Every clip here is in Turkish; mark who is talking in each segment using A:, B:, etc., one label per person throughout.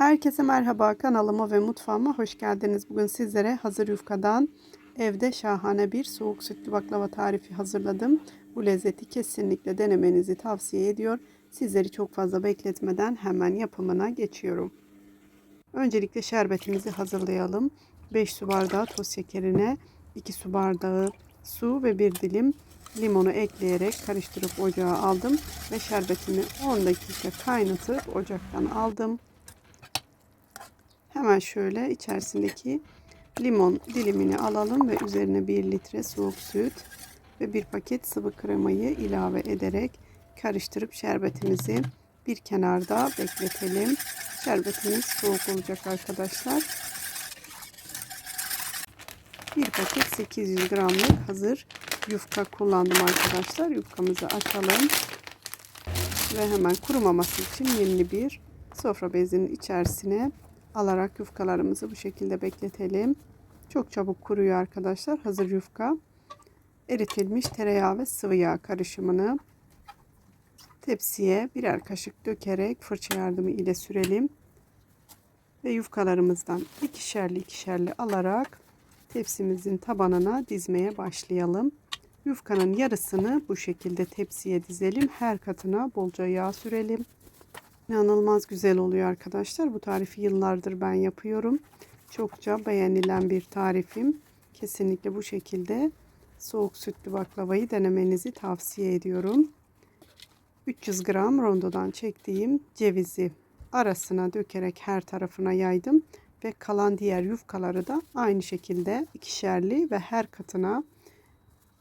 A: Herkese merhaba kanalıma ve mutfağıma hoş geldiniz. Bugün sizlere hazır yufkadan evde şahane bir soğuk sütlü baklava tarifi hazırladım. Bu lezzeti kesinlikle denemenizi tavsiye ediyor. Sizleri çok fazla bekletmeden hemen yapımına geçiyorum. Öncelikle şerbetimizi hazırlayalım. 5 su bardağı toz şekerine 2 su bardağı su ve 1 dilim limonu ekleyerek karıştırıp ocağa aldım ve şerbetimi 10 dakika kaynatıp ocaktan aldım. Hemen şöyle içerisindeki limon dilimini alalım ve üzerine 1 litre soğuk süt ve bir paket sıvı kremayı ilave ederek karıştırıp şerbetimizi bir kenarda bekletelim. Şerbetimiz soğuk olacak arkadaşlar. Bir paket 800 gramlık hazır yufka kullandım arkadaşlar. Yufkamızı açalım. Ve hemen kurumaması için yeni bir sofra bezinin içerisine alarak yufkalarımızı bu şekilde bekletelim. Çok çabuk kuruyor arkadaşlar. Hazır yufka. Eritilmiş tereyağı ve sıvı yağ karışımını tepsiye birer kaşık dökerek fırça yardımı ile sürelim. Ve yufkalarımızdan ikişerli ikişerli alarak tepsimizin tabanına dizmeye başlayalım. Yufkanın yarısını bu şekilde tepsiye dizelim. Her katına bolca yağ sürelim. İnanılmaz güzel oluyor arkadaşlar. Bu tarifi yıllardır ben yapıyorum. Çokça beğenilen bir tarifim. Kesinlikle bu şekilde soğuk sütlü baklavayı denemenizi tavsiye ediyorum. 300 gram rondodan çektiğim cevizi arasına dökerek her tarafına yaydım ve kalan diğer yufkaları da aynı şekilde ikişerli ve her katına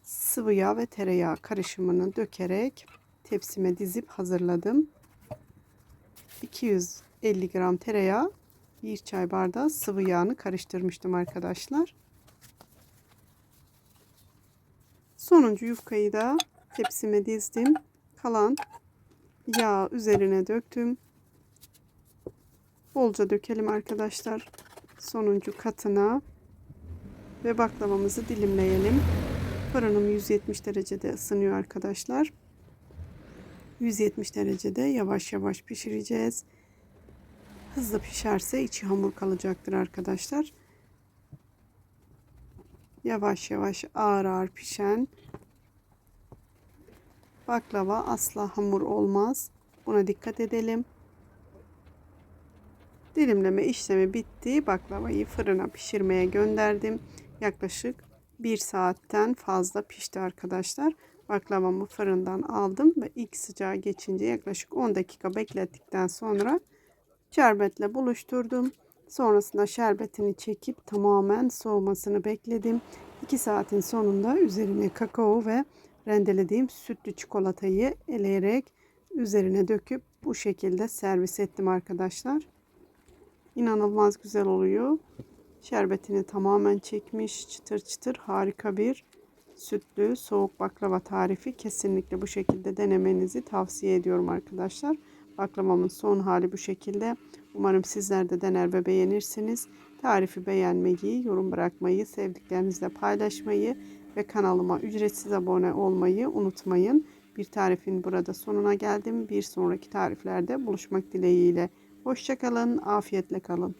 A: sıvı yağ ve tereyağı karışımını dökerek tepsime dizip hazırladım. 250 gram tereyağı, bir çay bardağı sıvı yağını karıştırmıştım arkadaşlar. Sonuncu yufkayı da tepsime dizdim. Kalan yağ üzerine döktüm. Bolca dökelim arkadaşlar. Sonuncu katına ve baklavamızı dilimleyelim. Fırınım 170 derecede ısınıyor arkadaşlar. 170 derecede yavaş yavaş pişireceğiz. Hızlı pişerse içi hamur kalacaktır arkadaşlar. Yavaş yavaş ağır ağır pişen baklava asla hamur olmaz. Buna dikkat edelim. Dilimleme işlemi bitti. Baklavayı fırına pişirmeye gönderdim. Yaklaşık 1 saatten fazla pişti arkadaşlar. Baklavamı fırından aldım ve ilk sıcağı geçince yaklaşık 10 dakika beklettikten sonra şerbetle buluşturdum. Sonrasında şerbetini çekip tamamen soğumasını bekledim. 2 saatin sonunda üzerine kakao ve rendelediğim sütlü çikolatayı eleyerek üzerine döküp bu şekilde servis ettim arkadaşlar. İnanılmaz güzel oluyor. Şerbetini tamamen çekmiş çıtır çıtır harika bir sütlü soğuk baklava tarifi kesinlikle bu şekilde denemenizi tavsiye ediyorum arkadaşlar. Baklavamın son hali bu şekilde. Umarım sizler de dener ve beğenirsiniz. Tarifi beğenmeyi, yorum bırakmayı, sevdiklerinizle paylaşmayı ve kanalıma ücretsiz abone olmayı unutmayın. Bir tarifin burada sonuna geldim. Bir sonraki tariflerde buluşmak dileğiyle. Hoşçakalın, afiyetle kalın.